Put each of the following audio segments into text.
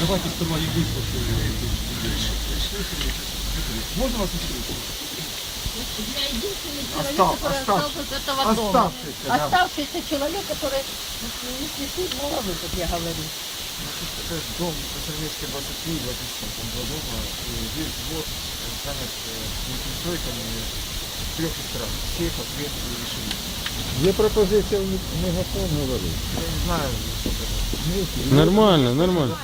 Давайте сперва я выслушаю. Можно вас услышать? Я единственный человек, Остав- который остав- остался с этого дома. Оставшийся, да. Оставшийся человек, который не снесут головы, как я говорю. Это дом Красноармейской 23, 27 там два дома, и весь двор занят перестройками с трех сторон. Сейф, ответ и решение. Є пропозиція в мегафон говорити. Я не знаю, что это. Нормально, нормально.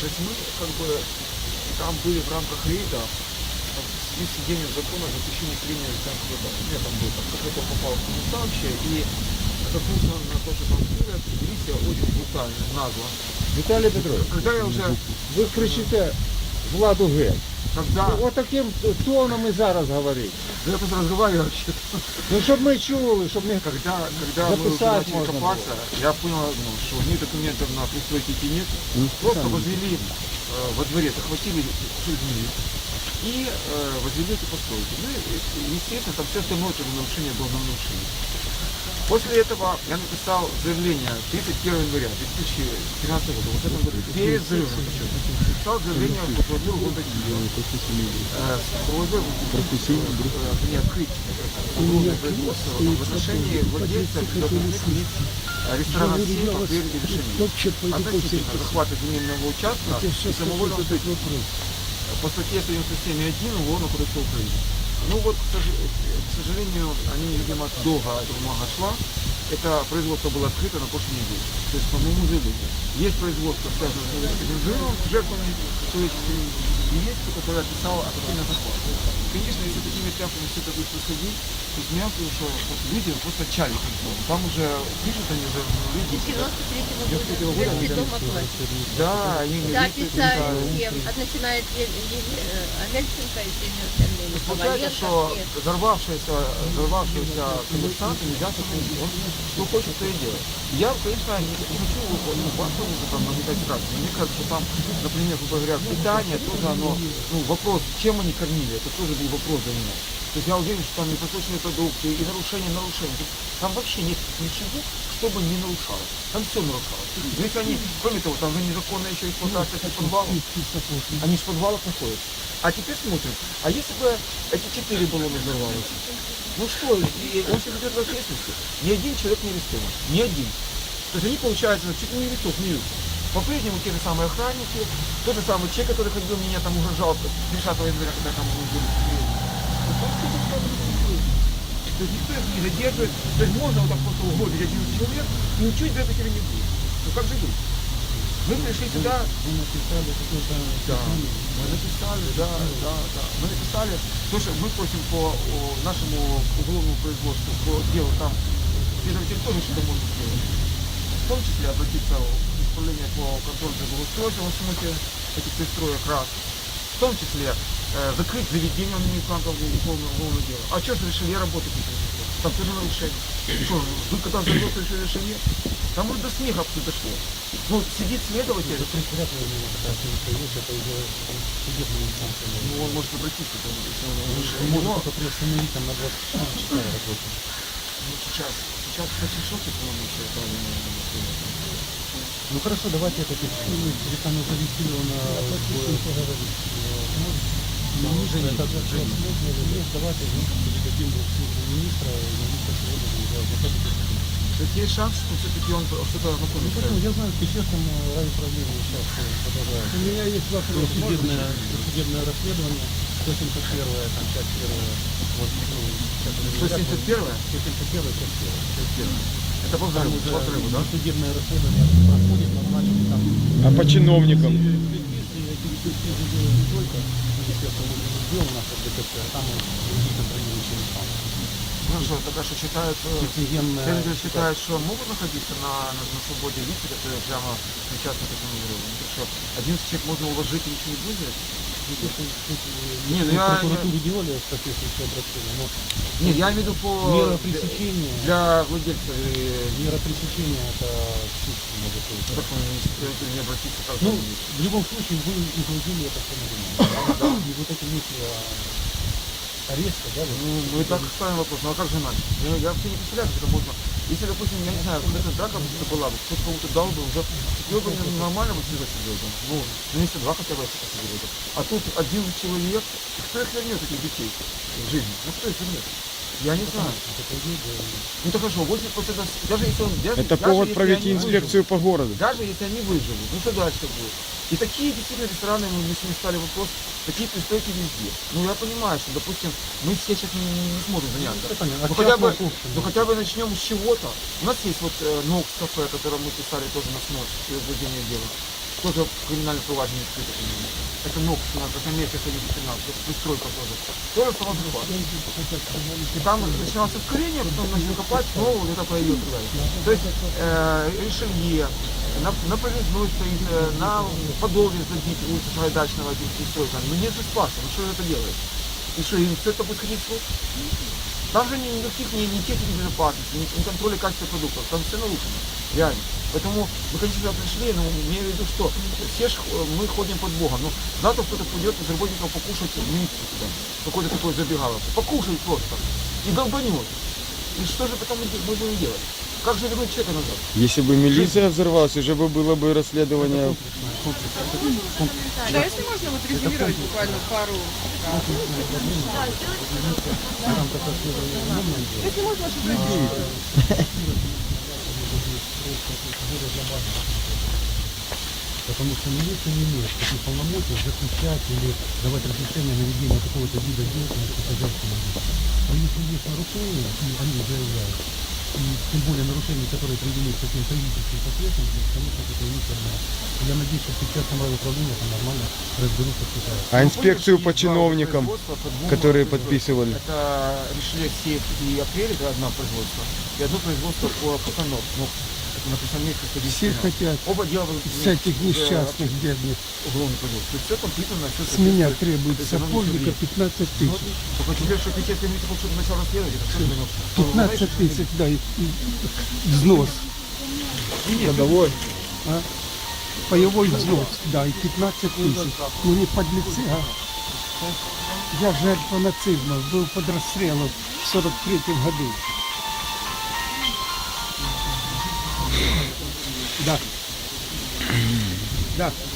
То есть мы как бы там были в рамках рейда, там, в связи с введением закона в центре дома. Я там был, там какой-то попал в коммуставище, и наткнулся на то, что там вели себя очень брутально, нагло. Віталій Петрович, Когда я уже, ви кричите владу геть. когда, От таким тоном і зараз говорить. я просто разговариваю вообще Ну щоб ми чули, щоб не Когда, когда мы уже Записать начали можно копаться, я понял, ну, что ни документов на пристройки нет. Просто возвели э, во дворе, захватили кусок земли и э, возвели эти постройки. Ну, и, и, естественно, там все остальное тоже нарушение было на нарушение. После этого я написал заявление 31 января 2013 года, вот в этом году, перед взрывом. Написал заявление. Э, э, мне открыть уголовное производство в отношении владельца э, ресторана «Сейф» по Тверди решения. Относительно захвата земельного участка и самовольного строительства. По статье 197.1 Уголовного кодекса Украины. Ну вот, к сож- к сожалению, они, видимо, долго эта бумага шла. Это производство было открыто на прошлой неделе. То есть, по моему заявлению. Есть производство, связанное с с жертвами и есть кто, который описал официально захват. Конечно, если такими темпами все это будет происходить, то думаю, что вот люди просто чали. Там уже пишут они уже ну, люди. С 93-го Я с года. этого года. Да, они Да, писали всем. От Е- Е- э, Амельченко и. То есть Получается, что Коваленко, все. взорвавшийся, взорвавшийся коммерсант нельзя сохранить. Он что хочет, то и делает. Я, конечно, не, хочу ну, воспользоваться там нагнетать мне кажется, что там, например, грубо говоря, питание тоже оно, ну, вопрос, чем они кормили, это тоже был вопрос для меня. То есть я уверен, что там непросроченные продукты и. То есть Там вообще нет ничего, что бы не нарушалось. Там все нарушалось. Но если они, кроме того, там же незаконная еще эксплуатация этих подвалов. Они в подвалах находятся. А теперь смотрим, а если бы эти четыре баллона взорвалось? Ну что, и он себя ведет в ответственности. Ни один человек не арестован. Ни один. То есть они, получается, чуть не лицов не. По-прежнему те же самые охранники, тот же самый человек, который ходил, меня там угрожал 10 января, когда там был день. То есть никто их не задерживает. То есть можно вот так просто угробить 11 человек, и ничего из этого не будет. Ну как же быть? Мы пришли сюда, да, мы написали, да, да, да. Мы написали, что мы просим по о, нашему уголовному производству, по делу там, следователь тоже что-то может сделать. В том числе обратиться в управление по контролю за благоустройством в смысле этих пристроек раз. В том числе э, закрыть заведение, права уголовного дела. А что же решили, я работаю по. Там тоже нарушение. Что, вы когда взорвете решили решение? Там уже до смеха все дошло. Ну, сидит следователь, ну, он может обратиться, там, если он уже не может. Ну, сейчас, сейчас, кстати, шоке, по-моему, еще это Ну хорошо, давайте это фиксируем. Ведь оно зарегистрировано в... Ну, Женя, это Женя. Давайте ну, передадим службу министра, и министр сегодня есть шанс, что все-таки он что-то Ну, ознакомится. почему? Я знаю, в Печерском райуправлении сейчас э, продолжают. У меня есть вопрос. Судебное, судебное расследование, 171 там часть первая. Вот, ну, сейчас они говорят, 171 вот, 171 часть первая. часть первая. Это по взрыву, по взрыву, да? судебное расследование проходит, назначили там А по чиновникам? Не только Министерство внутренних дел у нас в ДКП, а там и другие контролирующие инстанции. Ну что, тогда что считают, э, ситуация. считает, что могут находиться на, на, на свободе лица, которые прямо причастны к этому взрыву. Ну, что, 11 человек можно уложить и ничего не будет? Не ну в я- прокуратуре делали соответствующее обращение, но Нет, я имею в виду по... мера пресечения, Для владельца э, мера пресечения это суд может ну, быть. не обратиться, как Ну, в любом случае вы изложили это все И вот эти мысли о аресте, да, Ну, мы так ставим вопрос, ну а как же иначе? Я, я вообще не представляю, как это можно. Если, допустим, я не знаю, какая-то драка бы была бы, кто-то кому-то дал бы, уже Его бы нормально бы всегда сидел там. Ну, на месяца два хотя бы посидел бы. А тут один человек, кто их вернет, этих детей в жизни? Ну кто их вернет? Я не знаю. Ну так хорошо, 80% даже если он... Даже, Это даже повод если провести они инспекцию по городу. даже если они выживут, ну что дальше будет? И такие действительно рестораны, мы, мы сегодня стали вопрос, такие пристройки везде. Ну я понимаю, что, допустим, мы все сейчас не, не- не сможем заняться. Это понятно. Ну От хотя, бы, кухни. ну хотя бы начнем с чего-то. У нас есть вот э, Нокс кафе, которое мы писали тоже на СНОС, возбуждение дела. Тоже криминальное проваджение открыто по нему. Это Нокс, у нас Америка Союз 15, это пристройка тоже. Тоже самозахват. И там начиналось ускорение, потом начали копать, снова вот это появилось. и далее. То есть э, Ришелье, на, на Повезной стоит, э, на Подоле забить улицу Сагайдачного этим пристройками. Ну нет же спаса, ну что это делает? И что, им все это будет ходить в? Там же ни- никаких ни, ни техники безопасности, ни, ни контроля качества продуктов, там все нарушено, реально. Поэтому мы, конечно, сюда пришли, но имею в виду, что все ж, э, мы ходим под Богом. Но завтра кто-то придет из работников покушать митку туда, какой-то такой забегаловку. Покушать просто. И долбанет. И что же потом мы де- мы будем делать? Как же вернуть человека назад? Если бы милиция взорвалась, уже бы было бы расследование. Да, если можно вот резюмировать буквально пару. Если можно, чтобы Потому что милиция не имеет таких полномочий запрещать или давать разрешение на ведение какого-то вида деятельности хозяйственной. А если есть нарушения, и они заявляют, и тем более нарушения, которые привели к таким политическим последствиям, конечно, это неправильно. Я надеюсь, что сейчас самое управление там нормально разберутся с этой А инспекцию по чиновникам, которые подписывали. Это решили сейф и апрель, это одно производство, и одно производство по Пацанов. Ну, на Красноармейской 110. Все хотят Оба дела с этих несчастных бедных. уголовный производство. То есть все компьютерно, все С меня требуется пользовника 15 тысяч. Только теперь, что Печерский комитет хочет что-то начал расследовать, это что минут? 15 тысяч, да, и, и взнос. Годовой. А? Паевой взнос, да, и 15 тысяч. Ну не подлецы, а. Я жертва нацизма, был под расстрелом в 43 году. Да. Да.